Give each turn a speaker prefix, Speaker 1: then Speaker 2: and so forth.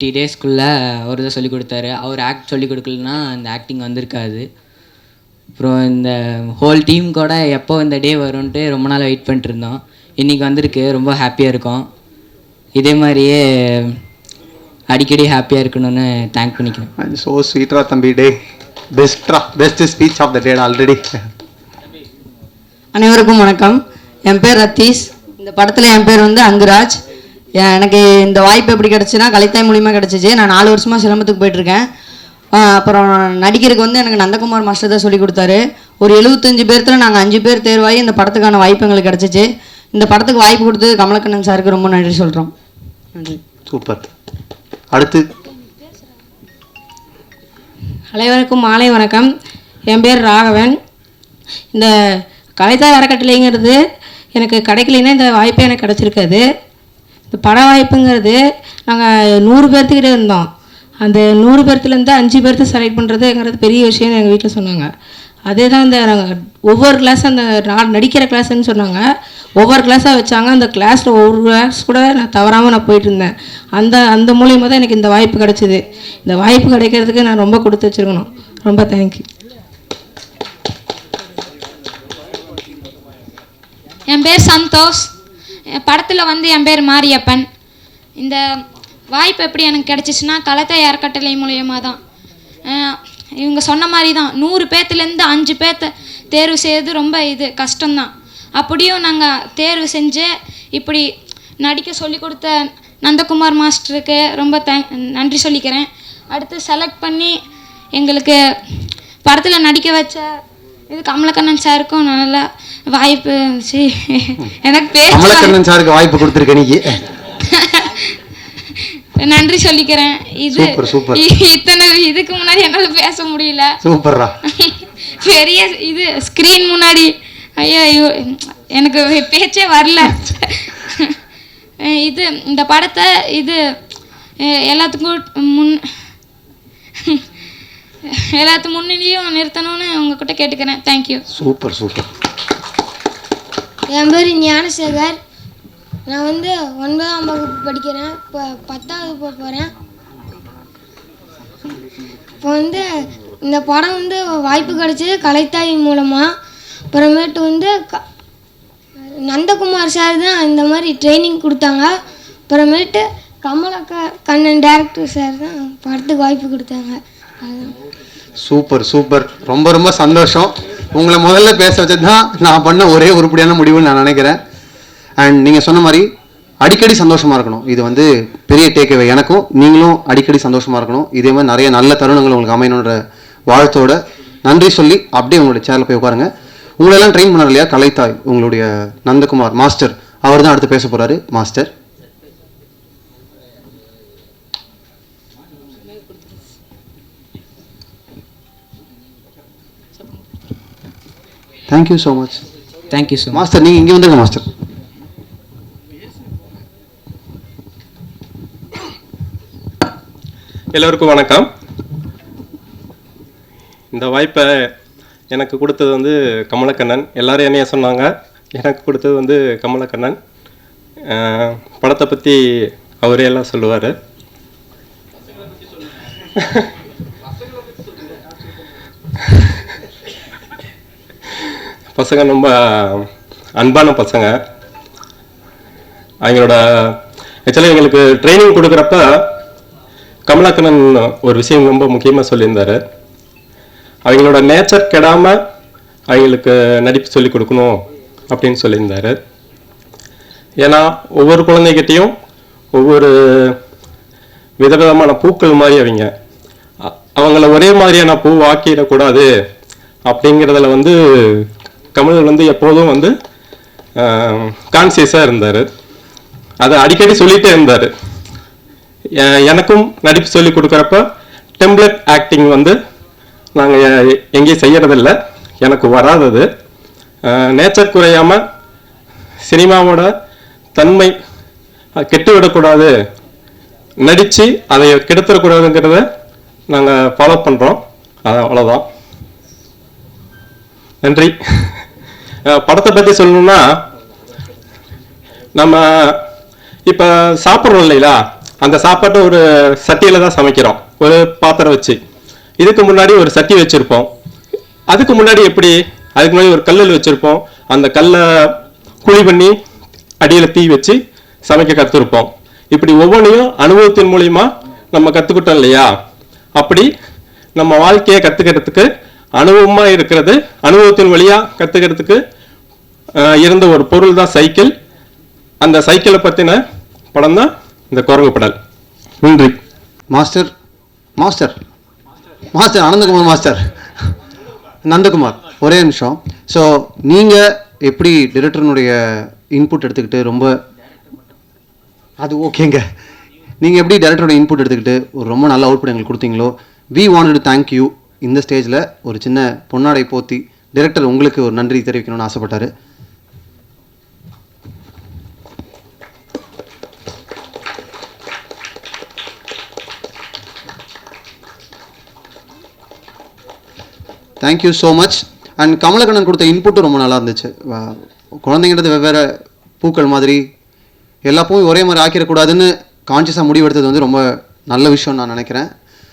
Speaker 1: Fifty டேஸ்க்குள்ளே அவர் தான் சொல்லிக் கொடுத்தாரு. அவர் ஆக்ட் சொல்லிக் கொடுக்கலனா அந்த ஆக்டிங் வந்திருக்காது. அப்புறம் இந்த ஹோல் டீம் கூட எப்போ இந்த டே வரும்ன்ட்டு ரொம்ப நாள் வெயிட் பண்ணிட்டு இருந்தோம். இன்றைக்கி வந்திருக்கு. ரொம்ப ஹாப்பியாக இருக்கோம். இதே மாதிரியே அடிக்கடி ஹாப்பியாக இருக்கணும்னு தேங்க் பண்ணிக்கிறேன்.
Speaker 2: ஸோ ஸ்வீட்ரா தம்பி. டே பெஸ்ட்ரா best speech of the day already
Speaker 3: அனைவருக்கும் வணக்கம். என் பேர் ரத்தீஷ். இந்த படத்தில் என் பேர் வந்து அங்குராஜ். எனக்கு இந்த வாய்ப்பு எப்படி கிடச்சுன்னா கலைத்தாய் மூலியமாக கிடச்சிச்சு. நான் நாலு வருஷமாக சிலம்பத்துக்கு போயிட்டுருக்கேன். அப்புறம் நடிக்கிறதுக்கு வந்து எனக்கு நந்தகுமார் மாஸ்டர் தான் சொல்லி கொடுத்தாரு. ஒரு எழுபத்தஞ்சு பேர்த்தில் நாங்கள் அஞ்சு பேர் தேர்வாகி இந்த படத்துக்கான வாய்ப்பு எங்களுக்கு கிடச்சிச்சு. இந்த படத்துக்கு வாய்ப்பு கொடுத்தது கமலக்கண்ணன் சாருக்கு ரொம்ப நன்றி சொல்கிறோம் நன்றி.
Speaker 2: சூப்பர். அடுத்து.
Speaker 4: அனைவருக்கும் மாலை வணக்கம். என் பேர் ராகவன். இந்த கலைத்தாய் அறக்கட்டளைங்கிறது எனக்கு கிடைக்கலைன்னா இந்த வாய்ப்பே எனக்கு கிடச்சிருக்காது. இந்த பட வாய்ப்புங்கிறது நாங்கள் நூறு பேர்த்துக்கிட்ட இருந்தோம். அந்த நூறு பேர்த்துலேருந்து அஞ்சு பேர்த்து செலக்ட் பண்ணுறதுங்கிறது பெரிய விஷயம்னு எங்கள் வீட்டில் சொன்னாங்க. அதே தான் இந்த நாங்கள் ஒவ்வொரு கிளாஸ் அந்த நான் நடிக்கிற கிளாஸ்ன்னு சொன்னாங்க. ஒவ்வொரு கிளாஸாக வச்சாங்க. அந்த கிளாஸில் ஒவ்வொரு கிளாஸ் கூட நான் தவறாமல் நான் போயிட்டுருந்தேன் அந்த அந்த மூலியமாக தான் எனக்கு இந்த வாய்ப்பு கிடைச்சிது. இந்த வாய்ப்பு கிடைக்கிறதுக்கு நான் ரொம்ப கொடுத்து வச்சுருக்கணும். ரொம்ப தேங்க்யூ
Speaker 5: என் பேர் சந்தோஷ். படத்தில் வந்து என் பேர் மாரியப்பன். இந்த வாய்ப்பு எப்படி எனக்கு கிடச்சிச்சின்னா கலத்தை அறக்கட்டளை மூலியமாக தான் இவங்க சொன்ன மாதிரி தான் நூறு பேர்த்துலேருந்து அஞ்சு பேர்த்த தேர்வு செய்யறது ரொம்ப இது கஷ்டம்தான். அப்படியும் நாங்கள் தேர்வு செஞ்சு இப்படி நடிக்க சொல்லி கொடுத்த நந்தகுமார் மாஸ்டருக்கு ரொம்ப தேங்க் நன்றி சொல்லிக்கிறேன். அடுத்து செலக்ட் பண்ணி எங்களுக்கு படத்தில் நடிக்க வச்ச இது கமலக்கண்ணன் சாருக்கும் நல்லா வாய்ப்பு எனக்கு பேச
Speaker 2: கமலக்கண்ணன் சாருக்கு வாய்ப்பு கொடுத்துருக்க நீ.
Speaker 5: நன்றி சொல்லிக்கிறேன். இது இத்தனை இதுக்கு முன்னாடி என்னால் பேச முடியல.
Speaker 2: சூப்பர்ரா.
Speaker 5: பெரிய இது ஸ்க்ரீன் முன்னாடி. ஐயோ ஐயோ எனக்கு பேச்சே வரல. இது இந்த படத்தை இது எல்லாத்துக்கும் முன் எல்லாத்து முன்னிலையும் நிறுத்தணும்னு உங்ககிட்ட கேட்டுக்கிறேன். Thank you
Speaker 2: super super.
Speaker 6: என் பேர் ஞானசேகர். நான் வந்து ஒன்பதாம் வகுப்பு படிக்கிறேன். இப்போ பத்தாவது போக போகிறேன் இப்போ வந்து இந்த படம் வந்து வாய்ப்பு கிடைச்சது கலைத்தாய் மூலமாக அப்புறமேட்டு வந்து க நந்தகுமார் சார் தான் இந்த மாதிரி ட்ரைனிங் கொடுத்தாங்க. அப்புறமேட்டு கமலக்கா கண்ணன் டேரக்டர் சார் தான் படத்துக்கு வாய்ப்பு கொடுத்தாங்க. அதுதான்
Speaker 2: சூப்பர் சூப்பர். ரொம்ப ரொம்ப சந்தோஷம். உங்களை முதல்ல பேச வச்சது தான் நான் பண்ண ஒரே உருப்படியான முடிவுன்னு நான் நினைக்கிறேன். அண்ட் நீங்கள் சொன்ன மாதிரி அடிக்கடி சந்தோஷமாக இருக்கணும். இது வந்து பெரிய டேக்அவே எனக்கும் நீங்களும் அடிக்கடி சந்தோஷமாக இருக்கணும். இதே மாதிரி நிறைய நல்ல தருணங்கள் உங்களுக்கு அமையணுன்ற வாழ்த்தோட நன்றி சொல்லி அப்படியே உங்களுடைய சேரில் போய் உட்காருங்க. உங்களெல்லாம் ட்ரெயின் பண்ணார் இல்லையா? கலைத்தாய் உங்களுடைய நந்தகுமார் மாஸ்டர் அவர் தான் அடுத்து பேச போகிறாரு master thank you so much
Speaker 1: thank you so
Speaker 2: master நீங்கள் இங்கே வந்துருங்க மாஸ்டர்
Speaker 7: எல்லோருக்கும் வணக்கம். இந்த வாய்ப்பை எனக்கு கொடுத்தது வந்து கமலக்கண்ணன். எல்லாரும் என்னைய சொன்னாங்க. எனக்கு கொடுத்தது வந்து கமலக்கண்ணன். படத்தை பற்றி அவரே எல்லாம் சொல்லுவார். பசங்க ரொம்ப அன்பான பசங்க. அவங்களோட ஆக்சுவலாக எங்களுக்கு ட்ரைனிங் கொடுக்குறப்ப கமலாக்கண்ணன் ஒரு விஷயம் ரொம்ப முக்கியமாக சொல்லியிருந்தாரு. அவங்களோட நேச்சர் கெடாமல் அவங்களுக்கு நடிப்பு சொல்லி கொடுக்கணும் அப்படின்னு சொல்லியிருந்தாரு. ஏன்னா ஒவ்வொரு குழந்தைகிட்டையும் ஒவ்வொரு விதவிதமான பூக்கள் மாதிரி அவங்க அவங்கள ஒரே மாதிரியான பூ ஆக்கிடக்கூடாது அப்படிங்கிறதுல வந்து கமல் வந்து எப்போதும் வந்து கான்சியஸாக இருந்தார். அதை அடிக்கடி சொல்லிகிட்டே இருந்தார். எனக்கும் நடிப்பு சொல்லி கொடுக்குறப்ப டெம்ப்ளெட் ஆக்டிங் வந்து நாங்கள் எங்கேயும் செய்யறதில்ல. எனக்கு வராதது. நேச்சர் குறையாமல் சினிமாவோட தன்மை கெட்டுவிடக்கூடாது கெட்டு விடக்கூடாது. நடித்து அதை கெடுத்துடக்கூடாதுங்கிறத நாங்கள் ஃபாலோ பண்ணுறோம் அவ்வளோதான் நன்றி. படத்தை பற்றி சொல்லணும்னா நம்ம இப்போ சாப்பிட்றோம் இல்லைங்களா? அந்த சாப்பாட்டை ஒரு சட்டியில் தான் சமைக்கிறோம். ஒரு பாத்திரம் வச்சு. இதுக்கு முன்னாடி ஒரு சட்டி வச்சுருப்போம். அதுக்கு முன்னாடி எப்படி? அதுக்கு முன்னாடி ஒரு கல்லில் வச்சுருப்போம். அந்த கல்லை குழி பண்ணி அடியில் தீ வச்சு சமைக்க கற்றுருப்போம் இப்படி ஒவ்வொன்றையும் அனுபவத்தின் மூலிமா நம்ம கற்றுக்கிட்டோம் இல்லையா? அப்படி நம்ம வாழ்க்கையை கற்றுக்கிறதுக்கு அனுபவமாக இருக்கிறது. அனுபவத்தின் வழியாக கற்றுக்கிறதுக்கு இருந்த ஒரு பொருள் தான் சைக்கிள். அந்த சைக்கிளை பற்றின படம் தான் இந்த குரங்கு படல்.
Speaker 2: நன்றி. Master master master Anandakumar master. Nandakumar ஒரே நிமிஷம். ஸோ நீங்கள் எப்படி டிரெக்டர்னுடைய இன்புட் எடுத்துக்கிட்டு ரொம்ப அது ஓகேங்க. நீங்கள் எப்படி டேரக்டரோட இன்புட் எடுத்துக்கிட்டு ஒரு ரொம்ப நல்ல அவுட்புட் எங்களுக்கு கொடுத்தீங்களோ we wanted to thank you இந்த ஸ்டேஜில் ஒரு சின்ன பொன்னாடை போத்தி டிரெக்டர் உங்களுக்கு ஒரு நன்றி தெரிவிக்கணும்னு ஆசைப்பட்டாரு. Thank you so much and Kamalakannan கொடுத்த இன்புட்டும் ரொம்ப நல்லா இருந்துச்சு. வா- குழந்தைங்கிறது வெவ்வேறு பூக்கள் மாதிரி எல்லா பூவும் ஒரே மாதிரி ஆக்கிடக்கூடாதுன்னு கான்சியஸாக முடிவெடுத்தது வந்து ரொம்ப நல்ல விஷயம் நான் நினைக்கிறேன்.